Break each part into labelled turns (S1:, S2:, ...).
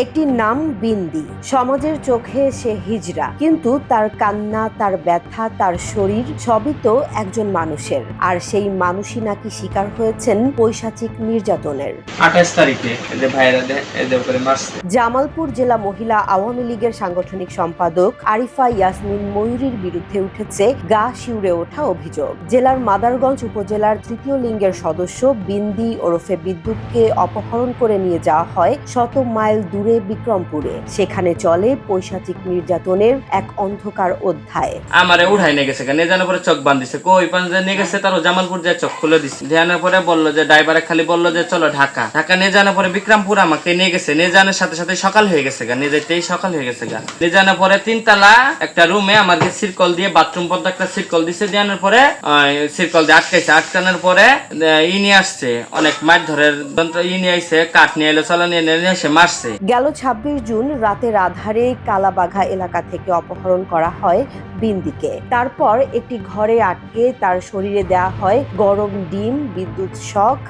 S1: একটি নাম বিন্দি। সমাজের চোখে সে হিজড়া। কিন্তু তার কান্না তার ব্যথা তার শরীর সবই তো একজন মানুষের। আর সেই মানুষই নাকি শিকার হয়েছেন পৈশাচিক নির্যাতনের।
S2: আঠাশ তারিখে
S1: জামালপুর জেলা মহিলা আওয়ামী লীগের সাংগঠনিক সম্পাদক আরিফা ইয়াসমিন ময়ূরীর বিরুদ্ধে উঠেছে গা শিউরে ওঠা অভিযোগ। জেলার মাদারগঞ্জ উপজেলার তৃতীয় লিঙ্গের সদস্য বিন্দি ওরফে বিদ্যুৎকে অপহরণ করে নিয়ে যাওয়া হয় শত মাইল দূরে বিক্রমপুরে। সেখানে চলে পৈশাচিক নির্যাতনের এক অন্ধকার অধ্যায়।
S2: আমারে উঠাই নিয়ে গেছে নিয়ে জানার পরে চোখ বান্ধিছে। কই পাঞ্জা নিয়ে গেছে? তারও জামালপুর যে চোখ খুলে দিছে। ধ্যানের পরে বলল যে, ড্রাইভারে খালি বলল যে, চলো ঢাকা। ঢাকা নিয়ে জানার পরে বিক্রমপুর আমাকে নিয়ে গেছে। নিয়ে জানার সাথে সাথে সকাল হয়ে গেছে গা। নিয়ে যেতেই সকাল হয়ে গেছে গা। নিয়ে জানার পরে তিনতলা একটা রুমে আমাকে সিরকল দিয়ে বাথরুম পর্যন্ত একটা সিরকল দিছে। দেওয়ানোর পরে সিরকল দিয়ে আটকাইছে। আটকানোর পরে ই নিয়ে আসছে। অনেক মাছ ধরের যন্ত্র ই নিয়ে আইছে, কাঠ নিয়ে এলো, চলা নিয়ে নিয়ে এসে মারছে।
S1: গেল ছাব্বিশ জুন রাতের আধারে কালাবাঘা এলাকা থেকে অপহরণ করা হয় বিন্দিকে। তারপর একটি ঘরে আটকে তার শরীরে দেয়া হয় গরম ডিম, বিদ্যুৎ শক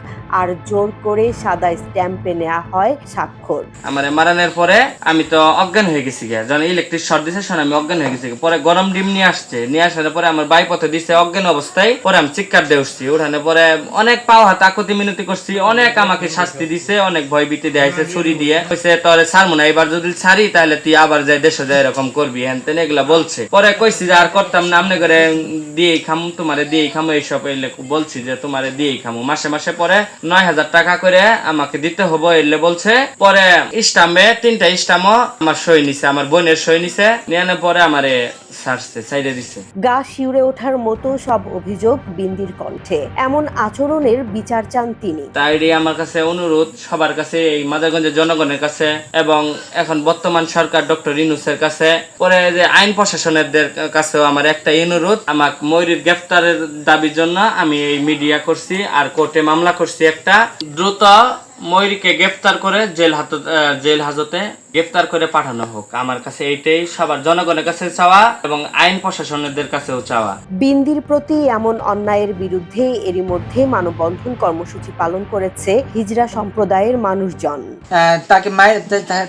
S1: আর জোর করে সাদা স্ট্যাম্পে নেওয়া হয় স্বাক্ষর।
S2: আমার মারানোর পরে আমি তো অজ্ঞান হয়ে গেছি গা যখন ইলেকট্রিক শর্ট দিছে আমি অজ্ঞান হয়ে গেছি পরে গরম ডিম নিয়ে আসছে। নিয়ে আসার পরে আমার বাই পথে দিছে অজ্ঞান অবস্থায়। পরে আমি চিৎকার দিয়ে উঠছি। উঠানোর পরে অনেক পাও হাত আকতি মিনতি করছি। অনেক আমাকে শাস্তি দিছে, অনেক ভয় ভীতি দেয়াইছে ছুরি দিয়ে। কইছে, তোরে ছাড়বো না। এবার যদি ছাড়ি, তাহলে তুই আবার যাই দেশে যাই এরকম করবি। হ্যান তেন এগুলা বলছে। পরে কইছি যে, আর করতাম না। আমনে করে দিয়েই খাম, তোমারে দিয়েই খামু। এইসব এলে বলছি যে, তোমারে দিয়েই খামু। মাসে মাসে পরে নয় হাজার টাকা করে আমাকে দিতে হব এলে বলছে। পরে স্টাম্পে তিনটা স্টাম্পও আমার সই নিছে আমার বোনের সই নিছে। নিয়ে পরে আমারে ছাড়ছে সাইডে দিছে।
S1: গা শিউরে ওঠার মতো সব অভিযোগ বিন্দির কণ্ঠে। এমন আচরণের বিচার চান তিনি।
S2: তাই আমার কাছে অনুরোধ সবার কাছে এই মাদারগঞ্জের জনগণের কাছে এবং এখন বর্তমান সরকার ডক্টর ইনুসের কাছে। পরে যে আইন প্রশাসনের কাছেও আমার একটা অনুরোধ আমাকে ময়ূরীর গ্রেফতারের দাবির জন্য আমি এই মিডিয়া করছি আর কোর্টে মামলা করছি একটা দ্রুত ময়ূরীকে গ্রেফতার করে জেল হাত জেল হাজতে গ্রেফতার করে পাঠানো হোক। আমার কাছে এইটাই সবার জনগণের কাছে চাওয়া এবং আইন প্রশাসনের কাছেও চাওয়া।
S1: বিন্দির প্রতি এমন অন্যায়ের বিরুদ্ধে এরই মধ্যে মানববন্ধন কর্মসূচি পালন করেছে হিজরা সম্প্রদায়ের মানুষজন।
S3: তাকে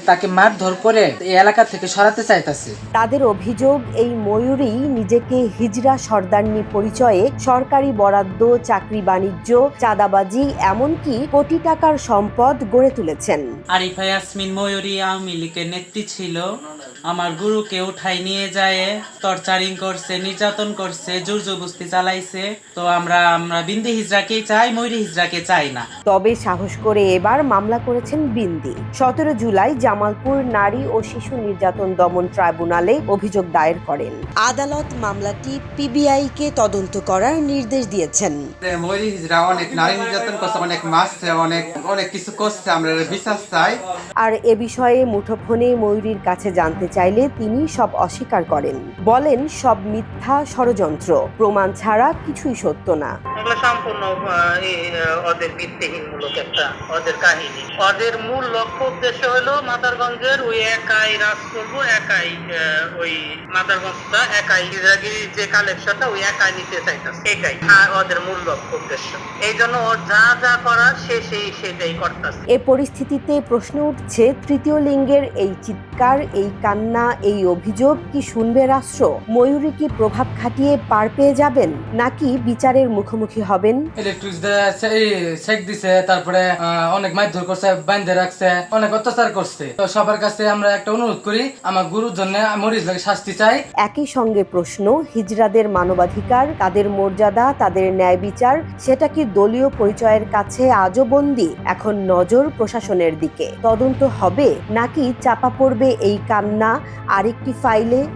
S3: তাকে মারধর করে এই এলাকা থেকে সরাতে চাইতাছে।
S1: তাদের অভিযোগ এই ময়ূরী নিজেকে হিজরা সর্দারনি পরিচয়ে সরকারি বরাদ্দ চাকরি বাণিজ্য চাঁদাবাজি এমনকি কোটি টাকার সম্পদ গড়ে তুলেছেন।
S4: আরিফা ইয়াসমিন ময়ূরী আওয়ামী লীগের নেত্রী ছিল। আমার গুরুকে উঠাই নিয়ে যায় টর্চারিং করছে নির্যাতন করছে জোর জবস্তি চালাইছে। তো আমরা আমরা বিন্দি হিজরাকে চাই ময়ূরী হিজরাকে চাই না।
S1: তবে সাহস করে এবার মামলা করেছেন বিন্দি। সতেরো জুলাই জামালপুর নারী ও শিশু নির্যাতন দমন ট্রাইব্যুনালে অভিযোগ দায়ের করেন। আদালত মামলাটি পিবিআই কে তদন্ত করার নির্দেশ দিয়েছেন।
S5: ময়ূরী হিজরা অনেক নারী নির্যাতন করছে অনেক মারছে অনেক অনেক কিছু করছে আমরা বিচার চাই।
S1: আর এ বিষয়ে মুঠোফোনে ময়ূরীর কাছে জানতে চাইলে তিনি সব অস্বীকার করেন। বলেন সব মিথ্যা ষড়যন্ত্র। প্রমাণ ছাড়া কিছুই সত্য না।
S6: সম্পূর্ণ ওদের ভিত্তিহীনমূলক একটা ওদের কাহিনী। ওদের মূল লক্ষ্য উদ্দেশ্য হলো মাদারগঞ্জের ওই একাই রাজ করব একাই ওই মাদারগঞ্জটা একাই যে কালেকশনটা ওই একাই নিতে চাইতেছে। একাই আর ওদের মূল লক্ষ্য উদ্দেশ্য। এই জন্য ওর যা যা করার সে সেই সেটাই করতেছে।
S1: এ পরিস্থিতিতে প্রশ্ন উঠছে তৃতীয় লিঙ্গের এই চিৎকার এই কান্না এই অভিযোগ কি শুনবে রাষ্ট্র? ময়ূরী কি প্রভাব খাটিয়ে পার পেয়ে যাবেন? নাকি বিচারের মুখোমুখি হবেন?
S3: দিছে তারপরে অনেক মারধর করছে বান্ধে রাখছে অনেক অত্যাচার করছে। তো সবার কাছে আমরা একটা অনুরোধ করি আমার গুরুর জন্য মরিচ লাগে শাস্তি চাই।
S1: একই সঙ্গে প্রশ্ন হিজড়াদের মানবাধিকার তাদের মর্যাদা তাদের ন্যায় বিচার সেটা কি দলীয় পরিচয়ের কাছে আজও বন্দি? এখন নজর প্রশাসনের দিকে। তদন্ত হবে নাকি চাপা পড়বে এই কান্না? আরেকটি ফাইলে